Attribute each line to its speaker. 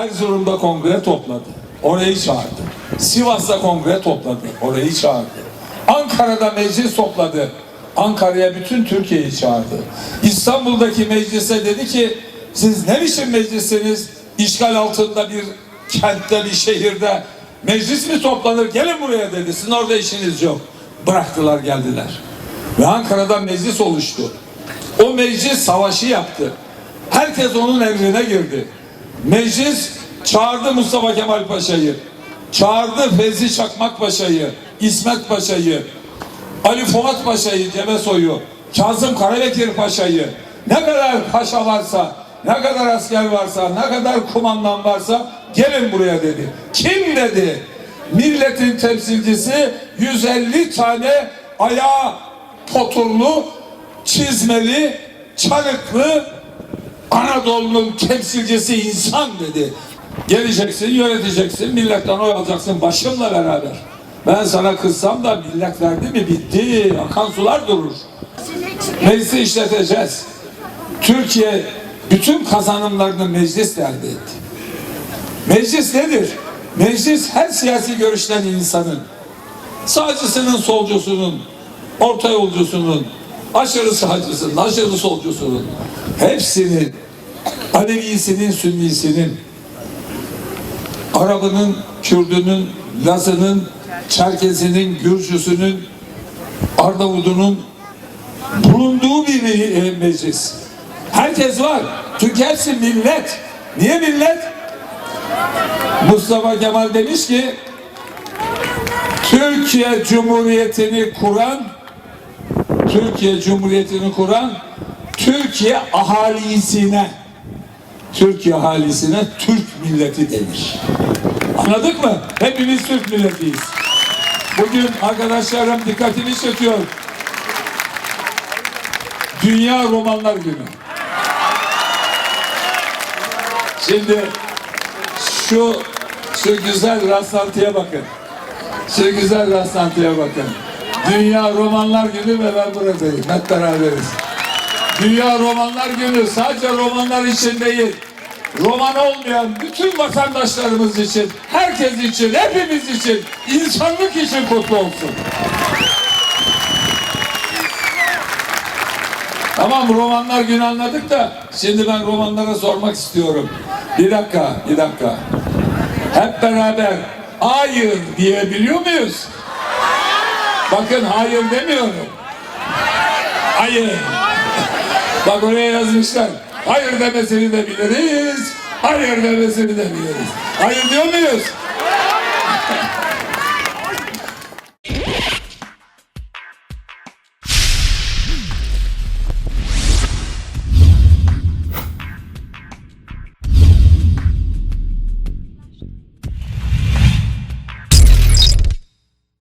Speaker 1: Erzurum'da kongre topladı. Orayı çağırdı. Sivas'ta kongre topladı. Orayı çağırdı. Ankara'da meclis topladı. Ankara'ya bütün Türkiye'yi çağırdı. İstanbul'daki meclise dedi ki siz ne biçim meclissiniz? İşgal altında bir kentte bir şehirde meclis mi toplanır? Gelin buraya dedi. Sizin orada işiniz yok. Bıraktılar geldiler. Ve Ankara'da meclis oluştu. O meclis savaşı yaptı. Herkes onun emrine girdi. Meclis çağırdı Mustafa Kemal Paşa'yı. Çağırdı Fevzi Çakmak Paşa'yı, İsmet Paşa'yı, Ali Fuat Paşa'yı, Cebesoy'u, Kazım Karabekir Paşa'yı, ne kadar paşa varsa, ne kadar asker varsa, ne kadar kumandan varsa gelin buraya dedi. Kim dedi? Milletin temsilcisi 150 tane ayağı poturlu, çizmeli, çarıklı Anadolu'nun temsilcisi insan dedi. Geleceksin, yöneteceksin, milletten oy alacaksın başımla beraber. Ben sana kızsam da millet verdi mi bitti. Akan sular durur. Meclisi işleteceğiz. Türkiye bütün kazanımlarını meclis elde etti. Meclis nedir? Meclis her siyasi görüşten insanın, sağcısının, solcusunun, orta yolcusunun, aşırı sağcısının, aşırı solcusunun, hepsinin, Alevisinin, Sünnisinin, Arabının, Kürdünün, Lazının, Çerkezinin, Gürcüsünün, Arnavudunun bulunduğu bir me- meclis. Herkes var. Çünkü hepsi millet. Niye millet? Mustafa Kemal demiş ki Türkiye Cumhuriyeti'ni kuran Türkiye Cumhuriyeti'ni kuran Türkiye ahalisine Türkiye ahalisine Türk milleti denir. Anladık mı? Hepimiz Türk milletiyiz. Bugün arkadaşlarım dikkatini çekiyor. Dünya Romanlar Günü. Şimdi şu şu güzel rastlantıya bakın. Şu güzel rastlantıya bakın. Dünya Romanlar Günü ve ben buradayım. Hep beraberiz. Dünya Romanlar Günü sadece romanlar için değil. Roman olmayan bütün vatandaşlarımız için, herkes için, hepimiz için, insanlık için kutlu olsun. Tamam romanlar günü anladık da şimdi ben romanlara sormak istiyorum. Bir dakika, bir dakika. Hep beraber hayır diyebiliyor muyuz? Bakın hayır demiyorum. Hayır. Bak oraya yazmışlar. Hayır demesini de biliriz. Hayır demesini de biliriz. Hayır diyor muyuz?